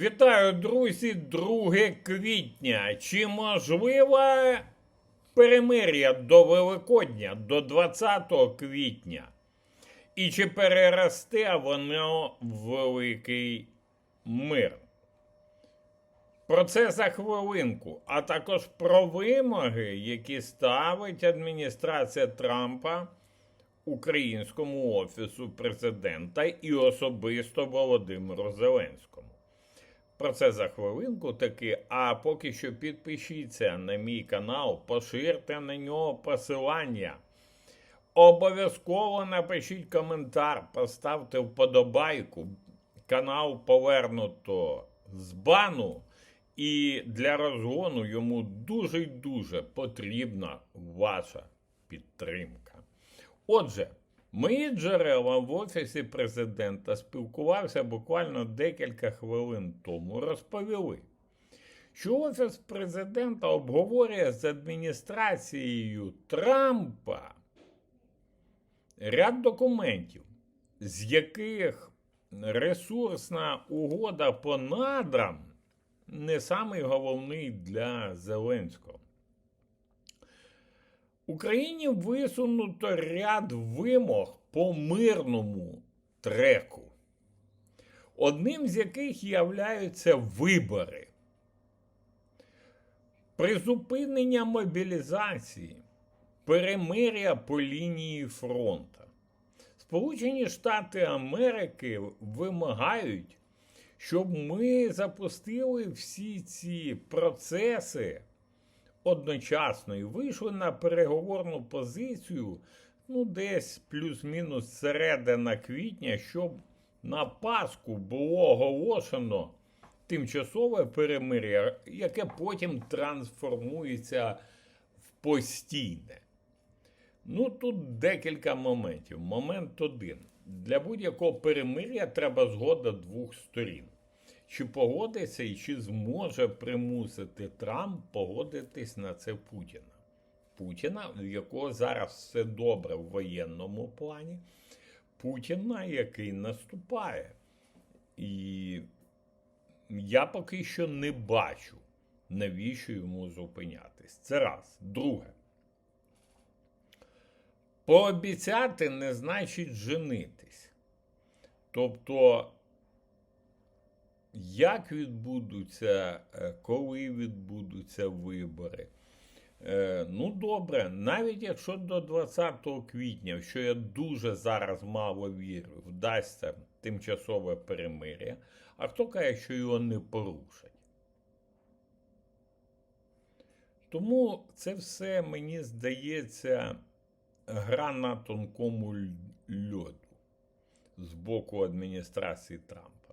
Вітаю, друзі, 2 квітня. Чи можливе перемир'я до Великодня, до 20 квітня? І чи переросте воно в великий мир? Про це за хвилинку, а також про вимоги, які ставить адміністрація Трампа українському офісу президента і особисто Володимиру Зеленському. Про це за хвилинку таки. А поки що підпишіться на мій канал, поширте на нього посилання. Обов'язково напишіть коментар, поставте вподобайку. Канал повернуто з бану, і для розгону йому дуже дуже потрібна ваша підтримка. Отже, мої джерела в офісі президента спілкувався буквально декілька хвилин тому, розповіли, що офіс президента обговорює з адміністрацією Трампа ряд документів, з яких ресурсна угода по надрам не самий головний для Зеленського. Україні висунуто ряд вимог по мирному треку, одним з яких являються вибори, призупинення мобілізації, перемиря по лінії фронту. Сполучені Штати Америки вимагають, щоб ми запустили всі ці процеси одночасно і вийшли на переговорну позицію, ну, десь плюс-мінус середина квітня, щоб на Пасху було оголошено тимчасове перемир'я, яке потім трансформується в постійне. Ну, тут декілька моментів. Момент один. Для будь-якого перемир'я треба згода двох сторін. Чи погодиться і чи зможе примусити Трамп погодитись на це Путіна? Путіна, в якого зараз все добре в воєнному плані, Путіна, який наступає. І я поки що не бачу, навіщо йому зупинятись. Це раз. Друге. Пообіцяти не значить женитись. Тобто, як відбудуться, е, коли відбудуться вибори. Е, Ну, добре, навіть якщо до 20 квітня, що я дуже зараз мало вірю, вдасться тимчасове перемир'я, а хто каже, що його не порушать? Тому це все мені здається гра на тонкому льоду з боку адміністрації Трампа.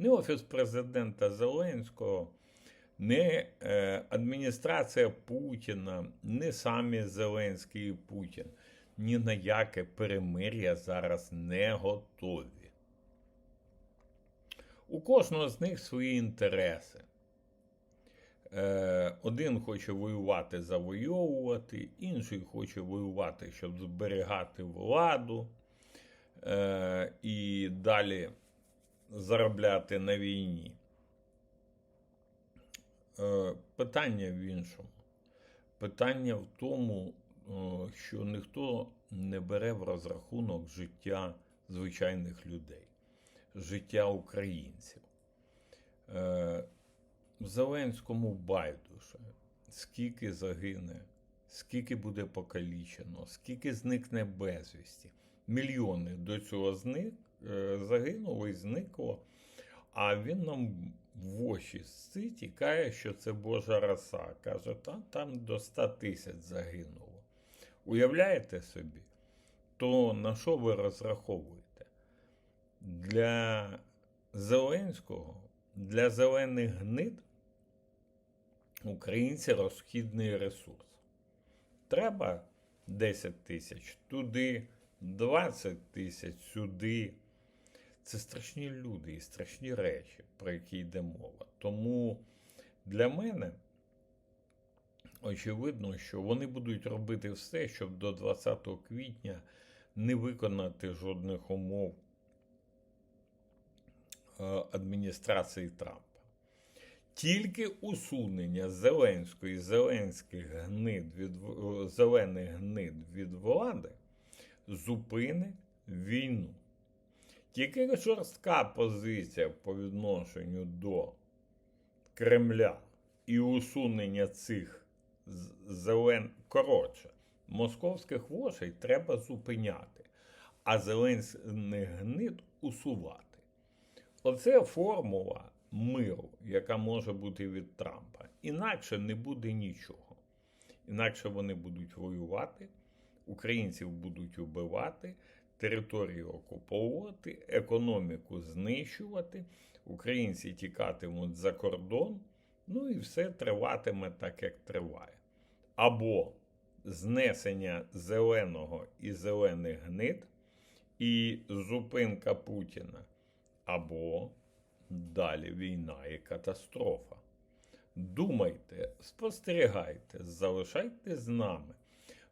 Не Офіс президента Зеленського, не адміністрація Путіна, не самі Зеленський і Путін ні на яке перемир'я зараз не готові. У кожного з них свої інтереси. Е, Один хоче воювати, завойовувати, інший хоче воювати, щоб зберігати владу е, і далі заробляти на війні. Е, Питання в іншому. Питання в тому, що ніхто не бере в розрахунок життя звичайних людей, життя українців. Е, Зеленському байдуже, скільки загине, скільки буде покалічено, скільки зникне безвісті. Мільйони до цього зник, е, загинуло і зникло. А він нам в очі сить і каже, що це Божа роса. Каже, та там до 100 тисяч загинуло. Уявляєте собі? То на що ви розраховуєте? Для Зеленського, для зелених гнид українці розхідний ресурс. Треба 10 тисяч туди, 20 тисяч сюди. Це страшні люди і страшні речі, про які йде мова. Тому для мене очевидно, що вони будуть робити все, щоб до 20 квітня не виконати жодних умов е, адміністрації Трампа. Тільки усунення Зеленської зеленських гнид від зелених гнид від влади зупинить війну. Тільки жорстка позиція по відношенню до Кремля і усунення цих зелен... Коротше, московських вошей треба зупиняти, а зеленських гнид усувати. Оце формула миру, яка може бути від Трампа. Інакше не буде нічого. Інакше вони будуть воювати, українців будуть убивати, території окуповувати, економіку знищувати, українці тікатимуть за кордон, ну і все триватиме так, як триває. Або знесення зеленого і зелених гнид і зупинка Путіна, або далі війна і катастрофа. Думайте, спостерігайте, залишайтесь з нами.